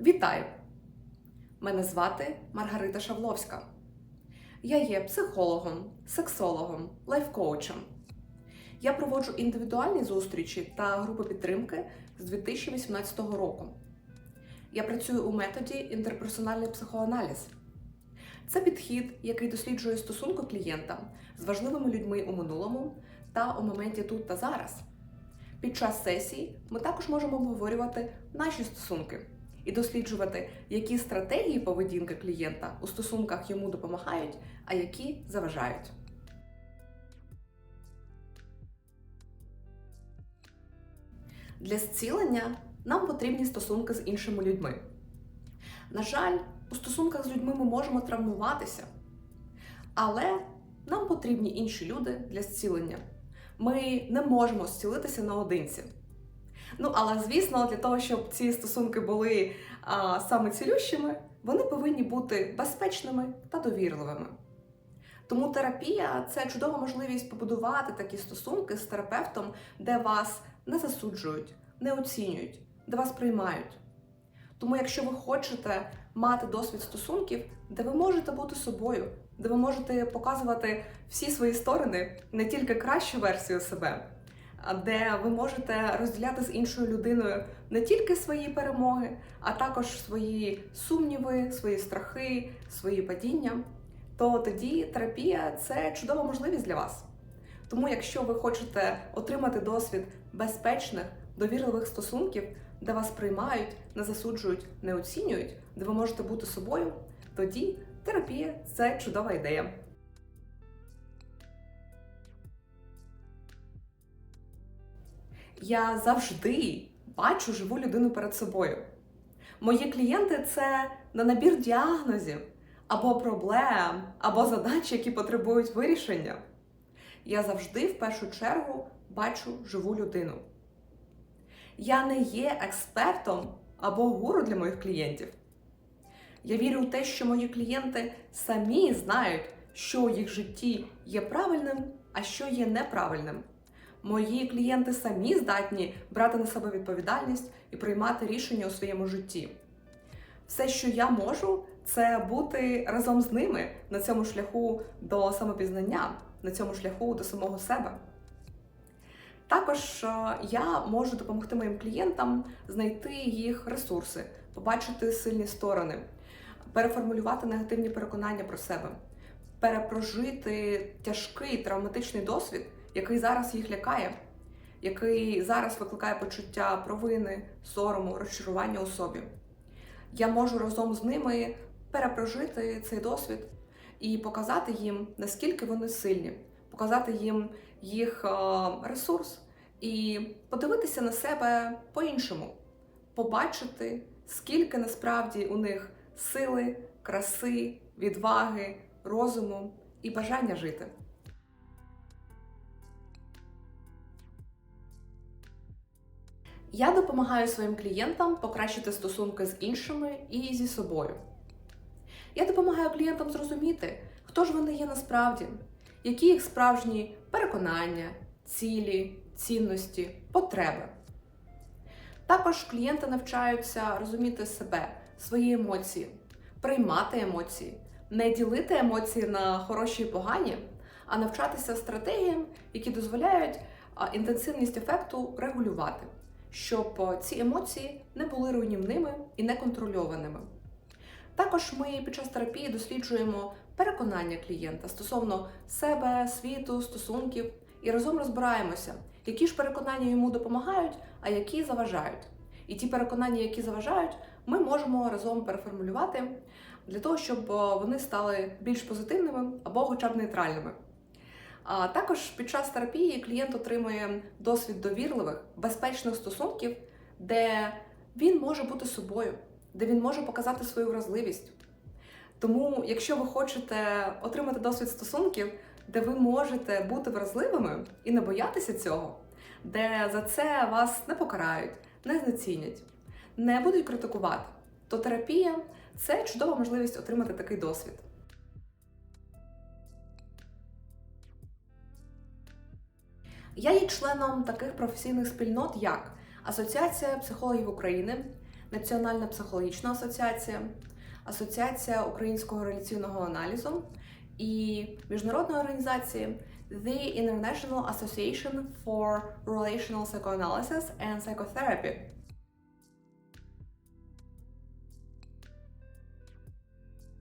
Вітаю! Мене звати Маргарита Шавловська. Я є психологом, сексологом, лайфкоучем. Я проводжу індивідуальні зустрічі та групи підтримки з 2018 року. Я працюю у методі інтерперсональний психоаналіз. Це підхід, який досліджує стосунки клієнта з важливими людьми у минулому та у моменті тут та зараз. Під час сесій ми також можемо обговорювати наші стосунки і досліджувати, які стратегії поведінки клієнта у стосунках йому допомагають, а які заважають. Для зцілення нам потрібні стосунки з іншими людьми. На жаль, у стосунках з людьми ми можемо травмуватися, але нам потрібні інші люди для зцілення. Ми не можемо зцілитися наодинці. Ну, але звісно, для того, щоб ці стосунки були а, саме цілющими, вони повинні бути безпечними та довірливими. Тому терапія це чудова можливість побудувати такі стосунки з терапевтом, де вас не засуджують, не оцінюють, де вас приймають. Тому, якщо ви хочете мати досвід стосунків, де ви можете бути собою, де ви можете показувати всі свої сторони, не тільки кращу версію себе, де ви можете розділяти з іншою людиною не тільки свої перемоги, а також свої сумніви, свої страхи, свої падіння, то тоді терапія це чудова можливість для вас. Тому, якщо ви хочете отримати досвід безпечних, довірливих стосунків, де вас приймають, не засуджують, не оцінюють, де ви можете бути собою, тоді терапія це чудова ідея. Я завжди бачу живу людину перед собою. Мої клієнти це не набір діагнозів або проблем, або задач, які потребують вирішення. Я завжди в першу чергу бачу живу людину. Я не є експертом або гуру для моїх клієнтів. Я вірю в те, що мої клієнти самі знають, що в їх житті є правильним, а що є неправильним. Мої клієнти самі здатні брати на себе відповідальність і приймати рішення у своєму житті. Все, що я можу, це бути разом з ними на цьому шляху до самопізнання, на цьому шляху до самого себе. Також е, я можу допомогти моїм клієнтам знайти їх ресурси, побачити сильні сторони, переформулювати негативні переконання про себе, перепрожити тяжкий травматичний досвід, який зараз їх лякає, який зараз викликає почуття провини, сорому, розчарування у собі. Я можу разом з ними перепрожити цей досвід і показати їм, наскільки вони сильні, показати їм їх е, ресурс і подивитися на себе по-іншому, побачити, скільки насправді у них сили, краси, відваги, розуму і бажання жити. Я допомагаю своїм клієнтам покращити стосунки з іншими і зі собою. Я допомагаю клієнтам зрозуміти, хто ж вони є насправді, які їх справжні переконання, цілі, цінності, потреби. Також клієнти навчаються розуміти себе, свої емоції, приймати емоції, не ділити емоції на хороші і погані, а навчатися стратегіям, які дозволяють інтенсивність ефекту регулювати, щоб ці емоції не були руйнівними і неконтрольованими. Також ми під час терапії досліджуємо переконання клієнта стосовно себе, світу, стосунків і разом розбираємося, які ж переконання йому допомагають, а які заважають. І ті переконання, які заважають, ми можемо разом переформулювати для того, щоб вони стали більш позитивними або хоча б нейтральними. А також під час терапії клієнт отримує досвід довірливих, безпечних стосунків, де він може бути собою, де він може показати свою вразливість. Тому, якщо ви хочете отримати досвід стосунків, де ви можете бути вразливими і не боятися цього, де за це вас не покарають, не знецінять, не будуть критикувати, то терапія це чудова можливість отримати такий досвід. Я є членом таких професійних спільнот, як Асоціація психологів України, Національна психологічна асоціація, Асоціація українського реляційного аналізу і міжнародної організації The International Association for Relational Psychoanalysis and Psychotherapy.